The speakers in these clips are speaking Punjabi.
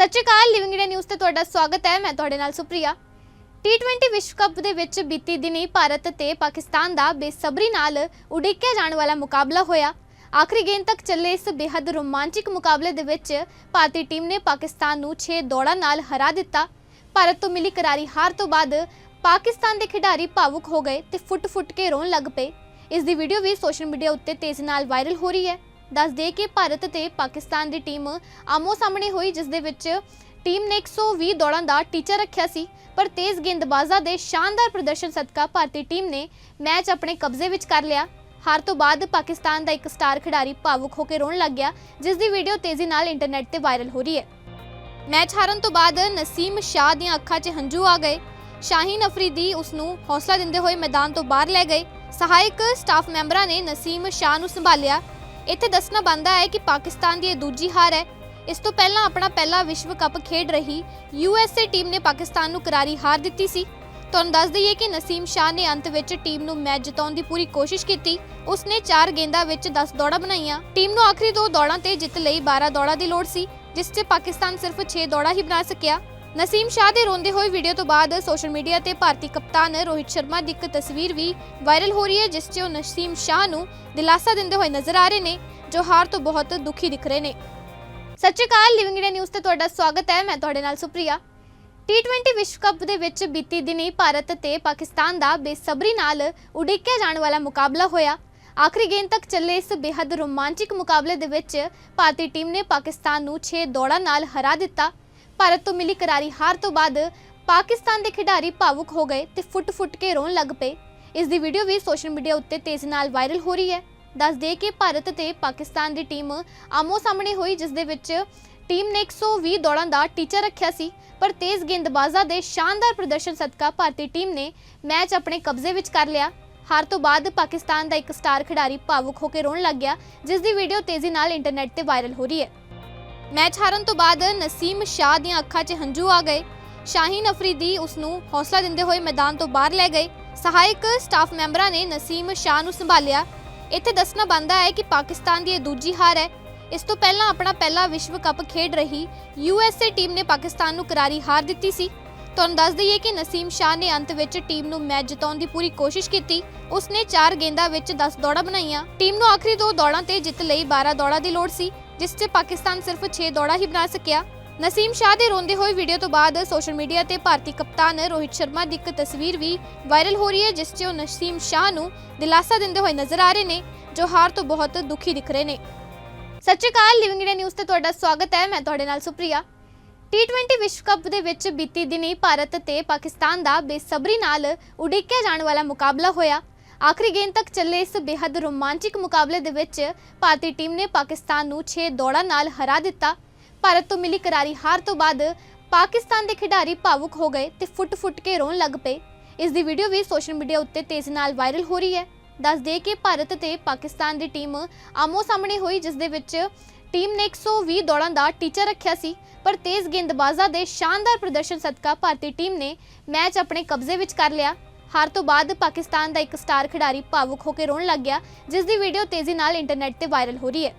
ਸਤਿ ਸ਼੍ਰੀ ਅਕਾਲ ਲਿਵਿੰਗ ਇੰਡੀਆ ਨਿਊਜ਼ ਤੇ ਤੁਹਾਡਾ ਸਵਾਗਤ ਹੈ। ਮੈਂ ਤੁਹਾਡੇ ਨਾਲ ਸੁਪ੍ਰਿਆ। ਟੀ20 ਵਿਸ਼ਵ ਕੱਪ ਦੇ ਵਿੱਚ ਬੀਤੀ ਦਿਨੀ ਭਾਰਤ ਤੇ ਪਾਕਿਸਤਾਨ ਦਾ ਬੇਸਬਰੀ ਨਾਲ ਉਡੀਕਿਆ ਜਾਣ ਵਾਲਾ ਮੁਕਾਬਲਾ ਹੋਇਆ। ਆਖਰੀ ਗੇਂਦ ਤੱਕ ਚੱਲੇ ਇਸ ਬੇहद ਰੋਮਾਂਚਿਕ ਮੁਕਾਬਲੇ ਦੇ ਵਿੱਚ ਭਾਰਤੀ ਟੀਮ ਨੇ ਪਾਕਿਸਤਾਨ ਨੂੰ 6 ਦੌੜਾਂ ਨਾਲ ਹਰਾ ਦਿੱਤਾ। ਭਾਰਤ ਤੋਂ ਮਿਲੀ ਕਰਾਰੀ ਹਾਰ ਤੋਂ ਬਾਅਦ ਪਾਕਿਸਤਾਨ ਦੇ ਖਿਡਾਰੀ ਭਾਵੁਕ ਹੋ ਗਏ ਤੇ ਫੁੱਟ-ਫੁੱਟ ਕੇ ਰੋਣ ਲੱਗ ਪਏ। ਇਸ ਦੀ ਵੀਡੀਓ ਵੀ ਸੋਸ਼ਲ ਮੀਡੀਆ ਉੱਤੇ ਤੇਜ਼ੀ ਨਾਲ ਵਾਇਰਲ ਹੋ ਰਹੀ ਹੈ। ਦੱਸ ਦੇ ਕਿ ਭਾਰਤ ਤੇ ਪਾਕਿਸਤਾਨ ਦੀ ਟੀਮ ਆਮੋ ਸਾਹਮਣੇ ਹੋਈ, ਜਿਸ ਦੇ ਵਿੱਚ ਟੀਮ ਨੇ 120 ਦੌੜਾਂ ਦਾ ਟੀਚਾ ਰੱਖਿਆ ਸੀ। ਪਰ ਤੇਜ਼ ਗੇਂਦਬਾਜ਼ਾਂ ਦੇ ਸ਼ਾਨਦਾਰ ਪ੍ਰਦਰਸ਼ਨ ਸਦਕਾ ਭਾਰਤੀ ਟੀਮ ਨੇ ਮੈਚ ਆਪਣੇ ਕਬਜ਼ੇ ਵਿੱਚ ਕਰ ਲਿਆ। ਹਾਰ ਤੋਂ ਬਾਅਦ ਪਾਕਿਸਤਾਨ ਦਾ ਇੱਕ ਸਟਾਰ ਖਿਡਾਰੀ ਭਾਵੁਕ ਹੋ ਕੇ ਰੋਣ ਲੱਗ ਗਿਆ, ਜਿਸ ਦੀ ਵੀਡੀਓ ਤੇਜ਼ੀ ਨਾਲ ਇੰਟਰਨੈਟ ਤੇ ਵਾਇਰਲ ਹੋ ਰਹੀ ਹੈ। ਮੈਚ ਹਾਰਨ ਤੋਂ ਬਾਅਦ ਨਸੀਮ ਸ਼ਾਹ ਦੀਆਂ ਅੱਖਾਂ 'ਚ ਹੰਝੂ ਆ ਗਏ। ਸ਼ਾਹੀਨ ਅਫਰੀਦੀ ਉਸ ਨੂੰ ਹੌਸਲਾ ਦਿੰਦੇ ਹੋਏ ਮੈਦਾਨ ਤੋਂ ਬਾਹਰ ਲੈ ਗਏ। ਸਹਾਇਕ ਸਟਾਫ ਮੈਂਬਰਾਂ ਨੇ ਨਸੀਮ ਸ਼ਾਹ ਨੂੰ ਸੰਭਾਲਿਆ। ਇੱਥੇ ਦੱਸਣਾ ਬਣਦਾ ਹੈ ਕਿ ਪਾਕਿਸਤਾਨ ਦੀ ਇਹ ਦੂਜੀ ਹਾਰ ਹੈ। ਇਸ ਤੋਂ ਪਹਿਲਾਂ ਆਪਣਾ ਪਹਿਲਾ ਵਿਸ਼ਵ ਕੱਪ ਖੇਡ ਰਹੀ ਯੂਐਸਏ ਟੀਮ ਨੇ ਪਾਕਿਸਤਾਨ ਨੂੰ ਕਰਾਰੀ ਹਾਰ ਦਿੱਤੀ ਸੀ। ਤੁਹਾਨੂੰ ਦੱਸ ਦਈਏ ਕਿ ਨਸੀਮ ਸ਼ਾਹ ਨੇ ਅੰਤ ਵਿੱਚ ਟੀਮ ਨੂੰ ਮੈਚ ਜਿਤਾਉਣ ਦੀ ਪੂਰੀ ਕੋਸ਼ਿਸ਼ ਕੀਤੀ। ਉਸਨੇ 4 ਗੇਂਦਾਂ ਵਿੱਚ 10 ਦੌੜਾਂ ਬਣਾਈਆਂ। ਟੀਮ ਨੂੰ ਆਖਰੀ ਦੋ ਦੌੜਾਂ ਤੇ ਜਿੱਤ ਲਈ 12 ਦੌੜਾਂ ਦੀ ਲੋੜ ਸੀ, ਜਿਸ 'ਚ ਪਾਕਿਸਤਾਨ ਸਿਰਫ 6 ਦੌੜਾਂ ਹੀ ਬਣਾ ਸਕਿਆ। ਨਸੀਮ ਸ਼ਾਹ ਦੇ ਰੋਂਦੇ ਹੋਏ ਵੀਡੀਓ ਤੋਂ ਬਾਅਦ ਸੋਸ਼ਲ ਮੀਡੀਆ ਤੇ ਭਾਰਤੀ ਕਪਤਾਨ ਰੋਹਿਤ ਸ਼ਰਮਾ ਦੀ ਇੱਕ ਤਸਵੀਰ ਵੀ ਵਾਇਰਲ ਹੋ ਰਹੀ ਹੈ, ਜਿਸ 'ਚ ਉਹ ਨਸੀਮ ਸ਼ਾਹ ਨੂੰ ਦਿਲਾਸਾ ਦਿੰਦੇ ਹੋਏ ਨਜ਼ਰ ਆ ਰਹੇ ਨੇ, ਜੋ ਹਾਰ ਤੋਂ ਬਹੁਤ ਦੁਖੀ ਦਿਖ ਰਹੇ ਨੇ। ਸਤਿ ਸ਼੍ਰੀ ਅਕਾਲ ਲਿਵਿੰਗ ਇੰਡੀਆ ਨਿਊਜ਼ ਤੇ ਤੁਹਾਡਾ ਸਵਾਗਤ ਹੈ। ਮੈਂ ਤੁਹਾਡੇ ਨਾਲ ਸੁਪ੍ਰਿਆ। ਟੀ20 ਵਿਸ਼ਵ ਕੱਪ ਦੇ ਵਿੱਚ ਬੀਤੀ ਦਿਨੀ ਭਾਰਤ ਤੇ ਪਾਕਿਸਤਾਨ ਦਾ ਬੇਸਬਰੀ ਨਾਲ ਉਡੀਕਿਆ ਜਾਣ ਵਾਲਾ ਮੁਕਾਬਲਾ ਹੋਇਆ। ਆਖਰੀ ਗੇਂਦ ਤੱਕ ਚੱਲੇ ਇਸ ਬੇहद ਰੋਮਾਂਚਿਕ ਮੁਕਾਬਲੇ ਦੇ ਵਿੱਚ ਭਾਰਤੀ ਟੀਮ ਨੇ ਪਾਕਿਸਤਾਨ ਨੂੰ 6 ਦੌੜਾਂ ਨਾਲ ਹਰਾ ਦਿੱਤਾ। ਭਾਰਤ ਤੋਂ ਮਿਲੀ ਕਰਾਰੀ ਹਾਰ ਤੋਂ ਬਾਅਦ ਪਾਕਿਸਤਾਨ ਦੇ ਖਿਡਾਰੀ ਭਾਵੁਕ ਹੋ ਗਏ ਤੇ ਫੁੱਟ-ਫੁੱਟ ਕੇ ਰੋਣ ਲੱਗ ਪਏ। ਇਸ ਦੀ ਵੀਡੀਓ ਵੀ ਸੋਸ਼ਲ ਮੀਡੀਆ ਉੱਤੇ ਤੇਜ਼ੀ ਨਾਲ ਵਾਇਰਲ ਹੋ ਰਹੀ ਹੈ। ਦੱਸ ਦੇ ਕਿ ਭਾਰਤ ਤੇ ਪਾਕਿਸਤਾਨ ਦੀ ਟੀਮ ਆਮੋ ਸਾਹਮਣੇ ਹੋਈ, ਜਿਸ ਦੇ ਵਿੱਚ ਟੀਮ ਨੇ 120 ਦੌੜਾਂ ਦਾ ਟੀਚਾ ਰੱਖਿਆ ਸੀ, ਪਰ ਤੇਜ਼ ਗੇਂਦਬਾਜ਼ਾਂ ਦੇ ਸ਼ਾਨਦਾਰ ਪ੍ਰਦਰਸ਼ਨ ਸਦਕਾ ਭਾਰਤੀ ਟੀਮ ਨੇ ਮੈਚ ਆਪਣੇ ਕਬਜ਼ੇ ਵਿੱਚ ਕਰ ਲਿਆ। ਹਾਰ ਤੋਂ ਬਾਅਦ ਪਾਕਿਸਤਾਨ ਦਾ ਇੱਕ ਸਟਾਰ ਖਿਡਾਰੀ ਭਾਵੁਕ ਹੋ ਕੇ ਰੋਣ ਲੱਗ ਗਿਆ, ਜਿਸ ਦੀ ਵੀਡੀਓ ਤੇਜ਼ੀ ਨਾਲ ਇੰਟਰਨੈਟ ਤੇ ਵਾਇਰਲ ਹੋ ਰਹੀ ਹੈ। ਮੈਚ ਹਾਰਨ ਤੋਂ ਬਾਅਦ ਨਸੀਮ ਸ਼ਾਹ ਦੀਆਂ ਅੱਖਾਂ 'ਚ ਹੰਝੂ ਆ ਗਏ। ਸ਼ਾਹੀਨ ਅਫਰੀਦੀ ਉਸ ਨੂੰ ਹੌਸਲਾ ਦਿੰਦੇ ਹੋਏ ਮੈਦਾਨ ਤੋਂ ਬਾਹਰ ਲੈ ਗਏ। ਸਹਾਇਕ ਸਟਾਫ ਮੈਂਬਰਾਂ ਨੇ ਨਸੀਮ ਸ਼ਾਹ ਨੂੰ ਸੰਭਾਲਿਆ। ਇੱਥੇ ਦੱਸਣਾ ਬਣਦਾ ਹੈ ਕਿ ਪਾਕਿਸਤਾਨ ਦੀ ਇਹ ਦੂਜੀ ਹਾਰ ਹੈ। ਇਸ ਤੋਂ ਪਹਿਲਾਂ ਆਪਣਾ ਪਹਿਲਾ ਵਿਸ਼ਵ ਕੱਪ ਖੇਡ ਰਹੀ ਯੂਐਸਏ ਟੀਮ ਨੇ ਪਾਕਿਸਤਾਨ ਨੂੰ ਕਰਾਰੀ ਹਾਰ ਦਿੱਤੀ ਸੀ। ਤੁਹਾਨੂੰ ਦੱਸ ਦਈਏ ਕਿ ਨਸੀਮ ਸ਼ਾਹ ਨੇ ਅੰਤ ਵਿੱਚ ਟੀਮ ਨੂੰ ਮੈਚ ਜਿਤਾਉਣ ਦੀ ਪੂਰੀ ਕੋਸ਼ਿਸ਼ ਕੀਤੀ। ਉਸਨੇ 4 ਗੇਂਦਾਂ ਵਿੱਚ 10 ਦੌੜਾਂ ਬਣਾਈਆਂ। ਟੀਮ ਨੂੰ ਆਖਰੀ ਦੋ ਦੌੜਾਂ ਤੇ ਜਿੱਤ ਲਈ 12 ਦੌੜਾਂ ਦੀ ਲੋੜ ਸੀ। ਜਿਸ 'ਚ ਪਾਕਿਸਤਾਨ ਸਿਰਫ 6 ਦੌੜਾਂ ਹੀ ਬਣਾ ਸਕਿਆ। ਨਸੀਮ ਸ਼ਾਹ ਦੇ ਰੋਂਦੇ ਹੋਏ ਵੀਡੀਓ ਤੋਂ ਬਾਅਦ ਸੋਸ਼ਲ ਮੀਡੀਆ ਤੇ ਭਾਰਤੀ ਕਪਤਾਨ ਰੋਹਿਤ ਸ਼ਰਮਾ ਦੀ ਇੱਕ ਤਸਵੀਰ ਵੀ ਵਾਇਰਲ ਹੋ ਰਹੀ ਹੈ, ਜਿਸ 'ਚ ਉਹ ਨਸੀਮ ਸ਼ਾਹ ਨੂੰ ਦਿਲਾਸਾ ਦਿੰਦੇ ਹੋਏ ਨਜ਼ਰ ਆ ਰਹੇ ਨੇ, ਜੋ ਹਾਰ ਤੋਂ ਬਹੁਤ ਦੁਖੀ ਦਿਖ ਰਹੇ ਨੇ। ਸਤਿ ਸ਼੍ਰੀ ਅਕਾਲ ਲਿਵਿੰਗ ਇੰਡੀਆ ਨਿਊਜ਼ ਤੇ ਤੁਹਾਡਾ ਸਵਾਗਤ ਹੈ, ਮੈਂ ਤੁਹਾਡੇ ਨਾਲ ਸੁਪ੍ਰਿਆ। ਟੀ20 ਵਿਸ਼ਵ ਕੱਪ ਦੇ ਵਿੱਚ ਬੀਤੀ ਦਿਨੀ ਭਾਰਤ ਤੇ ਪਾਕਿਸਤਾਨ ਦਾ ਬੇਸਬਰੀ ਨਾਲ ਉਡੀਕਿਆ ਜਾਣ ਵਾਲਾ ਮੁਕਾਬਲਾ ਹੋਇਆ। ਆਖਰੀ ਗੇਂਦ ਤੱਕ ਚੱਲੇ ਇਸ ਬੇहद ਰੋਮਾਂਚਿਕ ਮੁਕਾਬਲੇ ਦੇ ਵਿੱਚ ਭਾਰਤੀ ਟੀਮ ਨੇ ਪਾਕਿਸਤਾਨ ਨੂੰ 6 ਦੌੜਾਂ ਨਾਲ ਹਰਾ ਦਿੱਤਾ। ਭਾਰਤ ਤੋਂ ਮਿਲੀ ਕਰਾਰੀ ਹਾਰ ਤੋਂ ਬਾਅਦ ਪਾਕਿਸਤਾਨ ਦੇ ਖਿਡਾਰੀ ਭਾਵੁਕ ਹੋ ਗਏ ਤੇ ਫੁੱਟ-ਫੁੱਟ ਕੇ ਰੋਣ ਲੱਗ ਪਏ। ਇਸ ਦੀ ਵੀਡੀਓ ਵੀ ਸੋਸ਼ਲ ਮੀਡੀਆ ਉੱਤੇ ਤੇਜ਼ੀ ਨਾਲ ਵਾਇਰਲ ਹੋ ਰਹੀ ਹੈ। ਦੱਸ ਦੇ ਕਿ ਭਾਰਤ ਤੇ ਪਾਕਿਸਤਾਨ ਦੀ ਟੀਮ ਆਮੋ ਸਾਹਮਣੇ ਹੋਈ, ਜਿਸ ਦੇ ਵਿੱਚ ਟੀਮ ਨੇ 120 ਦੌੜਾਂ ਦਾ ਟੀਚਾ ਰੱਖਿਆ ਸੀ। ਪਰ ਤੇਜ਼ ਗੇਂਦਬਾਜ਼ਾਂ ਦੇ ਸ਼ਾਨਦਾਰ ਪ੍ਰਦਰਸ਼ਨ ਸਦਕਾ ਭਾਰਤੀ ਟੀਮ ਨੇ ਮੈਚ ਆਪਣੇ ਕਬਜ਼ੇ ਵਿੱਚ ਕਰ ਲਿਆ। ਹਾਰ ਤੋਂ ਬਾਅਦ ਪਾਕਿਸਤਾਨ ਦਾ ਇੱਕ ਸਟਾਰ ਖਿਡਾਰੀ ਭਾਵੁਕ ਹੋ ਕੇ ਰੋਣ ਲੱਗ ਗਿਆ, ਜਿਸ ਦੀ ਵੀਡੀਓ ਤੇਜ਼ੀ ਨਾਲ ਇੰਟਰਨੈਟ ਤੇ ਵਾਇਰਲ ਹੋ ਰਹੀ ਹੈ।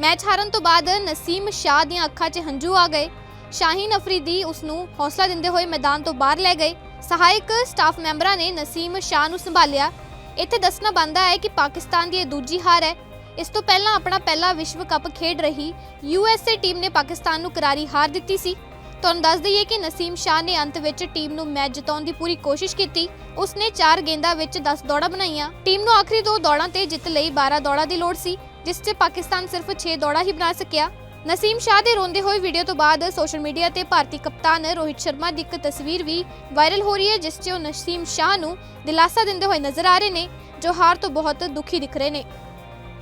ਮੈਚ ਹਾਰਨ ਤੋਂ ਬਾਅਦ ਨਸੀਮ ਸ਼ਾਹ ਦੀਆਂ ਅੱਖਾਂ 'ਚ ਹੰਝੂ ਆ ਗਏ। ਸ਼ਾਹੀਨ ਅਫਰੀਦੀ ਉਸ ਨੂੰ ਹੌਸਲਾ ਦਿੰਦੇ ਹੋਏ ਮੈਦਾਨ ਤੋਂ ਬਾਹਰ ਲੈ ਗਏ। ਸਹਾਇਕ ਸਟਾਫ ਮੈਂਬਰਾਂ ਨੇ ਨਸੀਮ ਸ਼ਾਹ ਨੂੰ ਸੰਭਾਲਿਆ। ਇੱਥੇ ਦੱਸਣਾ ਬਣਦਾ ਹੈ ਕਿ ਪਾਕਿਸਤਾਨ ਦੀ ਇਹ ਦੂਜੀ ਹਾਰ ਹੈ। ਇਸ ਤੋਂ ਪਹਿਲਾਂ ਆਪਣਾ ਪਹਿਲਾ ਵਿਸ਼ਵ ਕੱਪ ਖੇਡ ਰਹੀ ਯੂਐਸਏ ਟੀਮ ਨੇ ਪਾਕਿਸਤਾਨ ਨੂੰ ਕਰਾਰੀ ਹਾਰ ਦਿੱਤੀ ਸੀ। ਤੁਹਾਨੂੰ ਦੱਸ ਦਈਏ ਕਿ ਨਸੀਮ ਸ਼ਾਹ ਨੇ ਅੰਤ ਵਿੱਚ ਟੀਮ ਨੂੰ ਮੈਚ ਜਿਤਾਉਣ ਦੀ ਪੂਰੀ ਕੋਸ਼ਿਸ਼ ਕੀਤੀ। ਉਸਨੇ 4 ਗੇਂਦਾਂ ਵਿੱਚ 10 ਦੌੜਾਂ ਬਣਾਈਆਂ। ਟੀਮ ਨੂੰ ਆਖਰੀ ਦੋ ਦੌੜਾਂ ਤੇ ਜਿੱਤ ਲਈ 12 ਦੌੜਾਂ ਦੀ ਲੋੜ ਸੀ, ਜਿਸ 'ਚ ਪਾਕਿਸਤਾਨ ਸਿਰਫ 6 ਦੌੜਾਂ ਹੀ ਬਣਾ ਸਕਿਆ। ਨਸੀਮ ਸ਼ਾਹ ਦੇ ਰੋਂਦੇ ਹੋਏ ਵੀਡੀਓ ਤੋਂ ਬਾਅਦ ਸੋਸ਼ਲ ਮੀਡੀਆ ਤੇ ਭਾਰਤੀ ਕਪਤਾਨ ਰੋਹਿਤ ਸ਼ਰਮਾ ਦੀ ਇੱਕ ਤਸਵੀਰ ਵੀ ਵਾਇਰਲ ਹੋ ਰਹੀ ਹੈ, ਜਿਸ 'ਚ ਉਹ ਨਸੀਮ ਸ਼ਾਹ ਨੂੰ ਦਿਲਾਸਾ ਦਿੰਦੇ ਹੋਏ ਨਜ਼ਰ ਆ ਰਹੇ ਨੇ, ਜੋ ਹਾਰ ਤੋਂ ਬਹੁਤ ਦੁਖੀ ਦਿਖ ਰਹੇ ਨੇ।